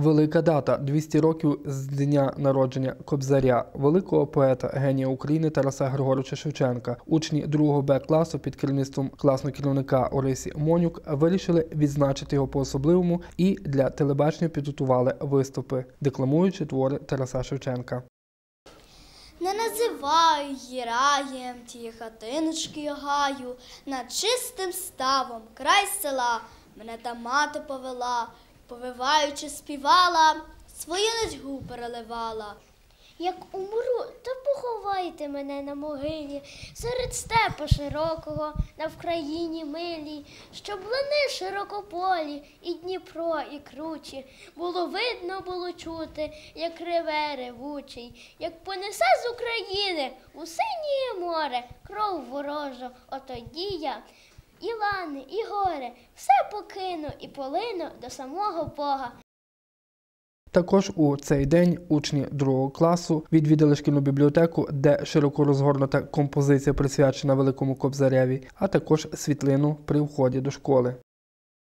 Велика дата 200 років з дня народження Кобзаря, великого поета генія України Тараса Григоровича Шевченка. Учні 2 Б класу під керівництвом класного керівника Орисі Монюк вирішили відзначити його по-особливому і для телебачення підготували виступи, декламуючи твори Тараса Шевченка. Не називаю її раєм, ті хатиночки гаю, над чистим ставом, край села, мене та мати повела, повиваючи співала, свою нудьгу переливала. Як умру, то поховайте мене на могилі, серед степу широкого, на Вкраїні милій, щоб лани широкополі, і Дніпро, і кручі. Було видно, було чути, як реве ревучий, як понесе з України у синє море кров ворожу, отоді я. І лани, і горе, все покину і полину до самого Бога. Також у цей день учні другого класу відвідали шкільну бібліотеку, де широко розгорнута композиція присвячена Великому Кобзареві, а також світлину при вході до школи.